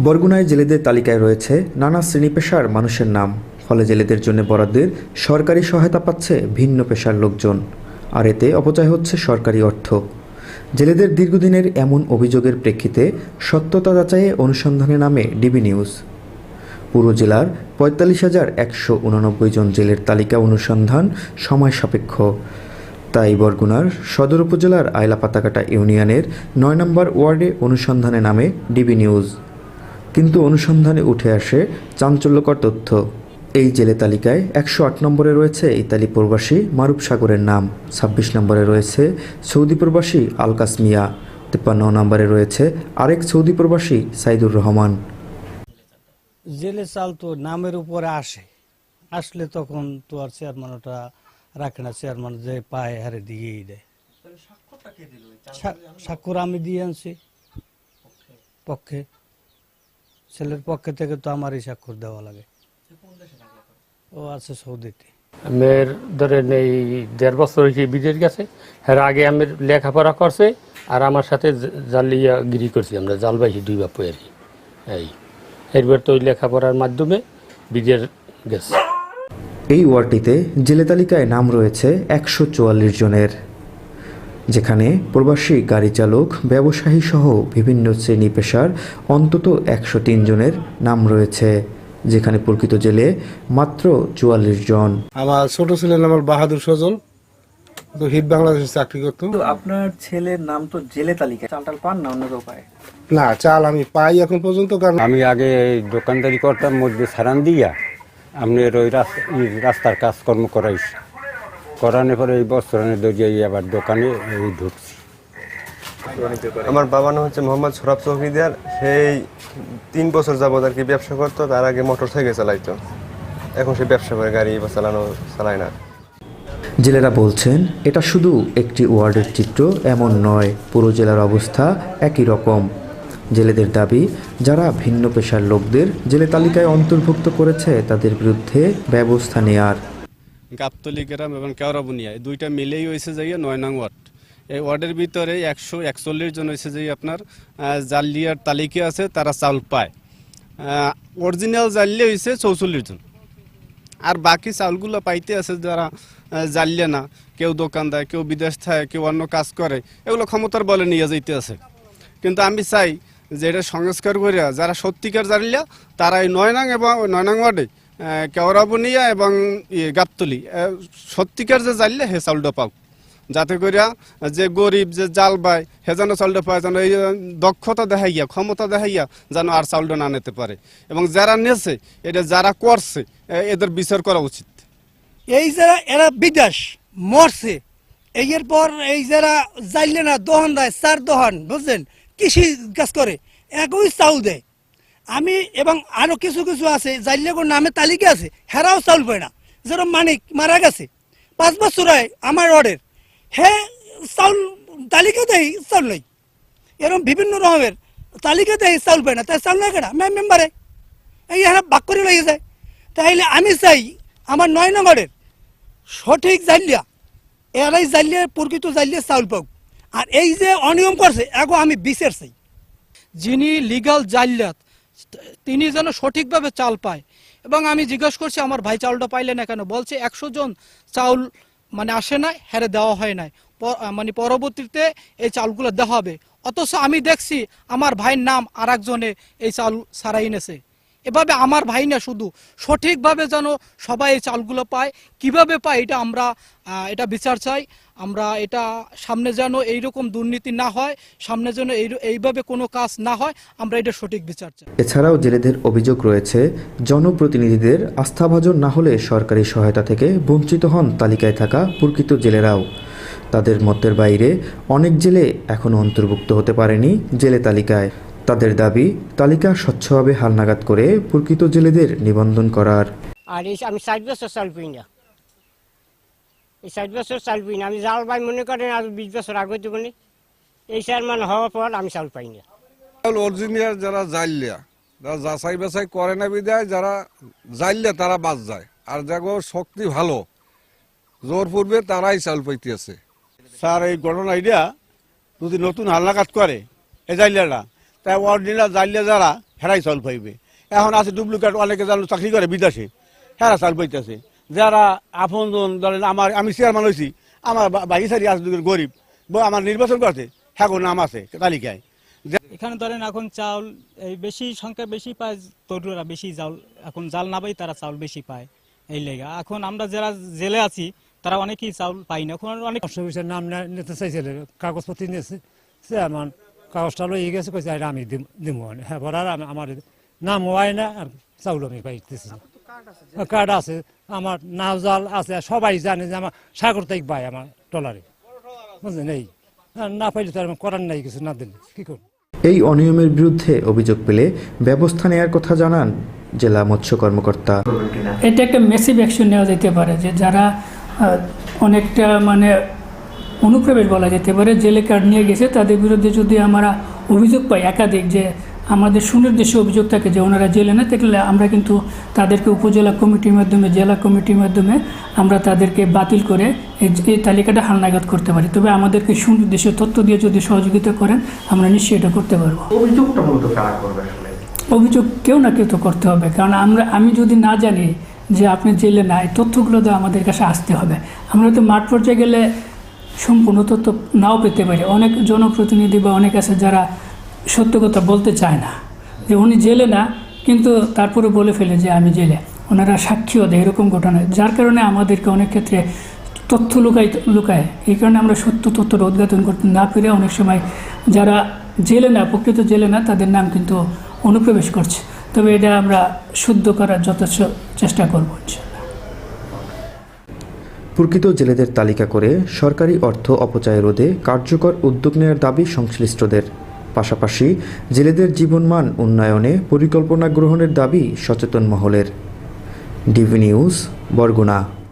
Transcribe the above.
বরগুনায় জেলেদের তালিকায় রয়েছে নানা শ্রেণি পেশার মানুষের নাম। ফলে জেলেদের জন্য বরাদ্দের সরকারি সহায়তা পাচ্ছে ভিন্ন পেশার লোকজন। আর এতে অপচয় হচ্ছে সরকারি অর্থ। জেলেদের দীর্ঘদিনের এমন অভিযোগের প্রেক্ষিতে সত্যতা যাচাইয়ে অনুসন্ধানে নামে ডিবি নিউজ। পুরো জেলার পঁয়তাল্লিশ হাজার একশো উননব্বই জন জেলের তালিকা অনুসন্ধান সময় সাপেক্ষ। তাই বরগুনার সদর উপজেলার আয়লা পাতাকাটা ইউনিয়নের নয় নম্বর ওয়ার্ডে অনুসন্ধানে নামে ডিবি নিউজ। কিন্তু অনুসন্ধানে উঠে আসে চাঞ্চল্যকর তথ্য। এই জেলে তালিকায় একশো আট নম্বরে রয়েছে ইতালি প্রবাসী মারুফ সাগরের নাম ছাব্বিশ নম্বরে রয়েছে সৌদি প্রবাসী আলকাস মিয়া তিপ্পান্ন নম্বরে রয়েছে আরেক সৌদি প্রবাসী সাইদুর রহমান। জেলে চাল তো নামের উপরে আসে। আসলে তখন তো আর চেয়ারম্যান ওটা রাখে না চেয়ারম্যান যে পায় হারে দিয়েই দেয়। স্বাক্ষর আমি দিয়ে আনছি। পক্ষে। ছেলের পক্ষে থেকে তো আমারই স্বাক্ষর দেওয়া লাগে। ও আছে সৌদিতে। আমের ধরেন এই দেড় বছর হয়েছে বিদেশ গেছে হ্যাঁ আগে আমের লেখাপড়া করছে আর আমার সাথে জালিয়া গিরি করছি আমরা জালবাসী দুই বাপু আর কি। এই এরবার তো ওই লেখাপড়ার মাধ্যমে বিদেশ গেছে। এই ওয়ার্ডটিতে জেলে তালিকায় নাম রয়েছে একশো চুয়াল্লিশ জনের। যেখানে প্রবাসী গাড়ি চালক ব্যবসায়ী সহ বিভিন্ন শ্রেণি পেশার অন্তত একশো তিন জনের নাম রয়েছে যেখানে প্রকৃত জেলে মাত্র চুয়াল্লিশ জন। আমার ছোট ছিলেন আমার বাহাদুর সজল। তো হিট বাংলাদেশে চাকরি করতো। আপনার ছেলের নাম তো জেলে তালিকায়। চালটাল পান না অন্য কেউ পায়? না চাল আমি পাই এখন পর্যন্ত কারণ আমি আগে এই দোকানদারি করতাম মধ্যে সারান দিয়া আপনার ওই রাস- রাস্তার কাজকর্ম করাইছি। করানোর পরে এই বস্ত্রানের দরিয়ে আবার দোকানে এই ঢুকছি। আমার বাবার নাম হচ্ছে মোহাম্মদ সরাব চৌকিদার। সেই তিন বছর যাবত আর কি ব্যবসা করতো তার আগে মোটর সাইকেল চালাইতো। এখন সে ব্যবসা করে গাড়ি বা চালানো চালায় না। জেলেরা বলছেন এটা শুধু একটি ওয়ার্ডের চিত্র এমন নয় পুরো জেলার অবস্থা একই রকম। জেলেদের দাবি যারা ভিন্ন পেশার লোকদের জেলে তালিকায় অন্তর্ভুক্ত করেছে তাদের বিরুদ্ধে ব্যবস্থা নেয়ার। গাবতলি গ্রাম এবং কেওড়াবুনিয়া এই দুইটা মিলেই হয়েছে যাই নয় নং ওয়ার্ড। এই ওয়ার্ডের ভিতরে একশো একচল্লিশ জন হয়েছে যে আপনার আহ, জালিয়ার তালিকা আছে তারা চাউল পায়। অরিজিনাল জালিয়া হয়েছে চৌচল্লিশ জন। আর বাকি চাউলগুলো পাইতে আছে যারা জালিয়া না কেউ দোকান দেয় কেউ বিদেশ থাকে কেউ অন্য কাজ করে এগুলো ক্ষমতার বলে নিয়ে যাইতে আছে। কিন্তু আমি চাই যে এটা সংস্কার করিয়া যারা সত্যিকার জানলিয়া তারা এই নয়নাং এবং নয়নাং ওয়ার্ডে কেওড়াবনিয়া এবং গাবতলি। সত্যিকার যে জানলে হে চাউলটা পাও যাতে করিয়া যে গরিব, যে জাল বাই, হে যেন চাউলটা পায় যেন এই দক্ষতা দেখাইয়া, ক্ষমতা দেখাইয়া যেন আর চাউলটা না নিতে পারে। এবং যারা নেছে, এটা যারা করছে এদের বিচার করা উচিত। এই যারা, এরা বিদেশ, মরছে এর পর এই যারা জাইলে না, দহন দেয় সার দহন বুঝলেন কৃষি কাজ করে, একই চাউল দেয়। আমি এবং আরও কিছু কিছু আছে জাইলে নামে তালিকা আছে হেরাও চাউল পায় না। যেরকম মানিক মারা গেছে। পাঁচ বছর হয় আমার অর্ডের হে চাউল, তালিকা দেয় চাউল নেই। এরকম বিভিন্ন রকমের তালিকা দেয় চাউল পায় না। তাই চাউল না কেনা? মেম্বারে এই এরা বাক করে লেগে যায়। তাইলে আমি চাই আমার নয় নম্বরের সঠিক জালিয়া এরাই জালিয়া প্রকৃত জালিয়া চাউল পাক আর এই যে অনিয়ম করছে এখন আমি বিচার চাই। যিনি লিগাল জাল্লাত তিনি যেন সঠিকভাবে চাল পায়। এবং আমি জিজ্ঞেস করছি, আমার ভাই চাউলটা পাইলে না কেন? বলছে, একশো জন চাউল মানে আসে নাই, হেরে দেওয়া হয় নাই। মানে পরবর্তীতে এই চাউলগুলো দেওয়া হবে। অথচ আমি দেখছি, আমার ভাইয়ের নাম আর একজনে এই চাউল সারাই এনেছে। এভাবে আমার ভাই না শুধু সঠিকভাবে যেন সবাই এই চালগুলো পায়, কীভাবে পায় এটা আমরা এটা বিচার চাই। আমরা এটা সামনে যেন এইরকম দুর্নীতি না হয়, সামনে যেন এই, এইভাবে কোনো কাজ না হয়, আমরা এটা সঠিক বিচার চাই। এছাড়াও জেলেদের অভিযোগ রয়েছে, জনপ্রতিনিধিদের আস্থাভাজন না হলে সরকারি সহায়তা থেকে বঞ্চিত হন তালিকায় থাকা প্রকৃত জেলেরাও। তাদের মতের বাইরে অনেক জেলে এখনও অন্তর্ভুক্ত হতে পারেনি জেলে তালিকায়। তাদের দাবি তালিকা স্বচ্ছভাবে হালনাগাদ করে প্রকৃত জেলেদের নিবন্ধন করার। আর এই আমি ষাট বছর চাল পাই না। এই ষাট বছর চাল না। আমি জাল ভাই মনে করেন আর বিশ বছর আগে দেবনি এই চেয়ারম্যান হওয়ার পর আমি চাল পাই না। অরিজিনাল যারা জাইলিয়া যারা যাচাই বাছাই করে না বিদায় যারা জাইলিয়া তারা বাদ যায়। আর যাগো শক্তি ভালো জোর পূর্বে তারাই চাল পাইতেছে। স্যার এই ঘটনা এটা যদি নতুন হালনাকাত করে এ জাইলিয়াটা তাই অরিজিনাল জাইলিয়া যারা হেরাই চাউল পাইবে। এখন আছে ডুপ্লিকেট অনেকে যেন চাকরি করে বিদেশে হেরা চাউল পাইতেছে। যারা আপন ধরেন আমার আমি চেয়ারম্যান হয়েছি আমার বাকি সারি আছে দুজন গরিব ব- আমার নির্বাচন করতে হ্যাঁ নাম আছে তালিকায়। এখানে ধরেন এখন চাউল এই বেশি সংখ্যা বেশি পায় তরুরা বেশি চাউল এখন জাল না পাই তারা চাউল বেশি পায় এই লেগা। এখন আমরা যারা জেলে আছি তারা অনেকেই চাউল পাই না। এখন অনেক অফিসের নাম নিতে চাইছিল কাগজপত্র নিয়েছে সে আমার কাগজটা লই গেছে কইছে এটা আমি দিম দিব হ্যাঁ আর আমার নাম হয় না আর চাউল আমি পাইতেছি কার্ড আছে আমার নাও জাল আছে আর সবাই জানে যে আমার সাগর তাইক ভাই আমার টলারে বুঝলেন? এই। না পাইলে তো আর আমার করার নাই কিছু না দিলে। কি করব? এই অনিয়মের বিরুদ্ধে অভিযোগ পেলে ব্যবস্থা নেয়ার কথা জানান জেলা মৎস্য কর্মকর্তা। এটা একটা মেসিভ অ্যাকশন নেওয়া যেতে পারে যে যারা অনেকটা মানে অনুপ্রবেশ বলা যেতে পারে। জেলে কার্ড নিয়ে গেছে। তাদের বিরুদ্ধে যদি আমরা অভিযোগ পাই একাধিক যে আমাদের সুনির্দিষ্ট অভিযোগ থাকে যে ওনারা জেলে না থাকলে আমরা কিন্তু তাদেরকে উপজেলা কমিটির মাধ্যমে জেলা কমিটির মাধ্যমে আমরা তাদেরকে বাতিল করে এই তালিকাটা হালনাগাদ করতে পারি। তবে আমাদেরকে সুনির্দিষ্ট তথ্য দিয়ে যদি সহযোগিতা করেন আমরা নিশ্চয়ই এটা করতে পারব। অভিযোগটা মূলত কারা করবে অভিযোগ কেউ না কেউ তো করতে হবে। কারণ আমরা আমি যদি না জানি যে আপনি জেলে না এই তথ্যগুলো তো আমাদের কাছে আসতে হবে। আমরা তো মাঠ পর্যায়ে গেলে সম্পূর্ণ তথ্য নাও পেতে পারি। অনেক জনপ্রতিনিধি বা অনেক আছে যারা সত্য কথা বলতে চায় না। যে উনি জেলে না, কিন্তু তারপরে বলে ফেলে যে আমি জেলে। ওনারা সাক্ষীও দেয় এরকম ঘটনা। যার কারণে আমাদেরকে অনেক ক্ষেত্রে তথ্য লুকাই লুকায়। এই কারণে আমরা সত্য তথ্যটা উদ্ঘাটন করতে না পেরে অনেক সময় যারা জেলে না, প্রকৃত জেলে না, তাদের নাম কিন্তু অনুপ্রবেশ করছে। তবে এটা আমরা শুদ্ধ করার যথেষ্ট চেষ্টা করব। প্রকৃত জেলেদের তালিকা করে সরকারি অর্থ অপচয় রোধে কার্যকর উদ্যোগ নেওয়ার দাবি সংশ্লিষ্টদের। পাশাপাশি জেলেদের জীবনমান উন্নয়নে পরিকল্পনা গ্রহণের দাবি সচেতন মহলের। DV news, Barguna.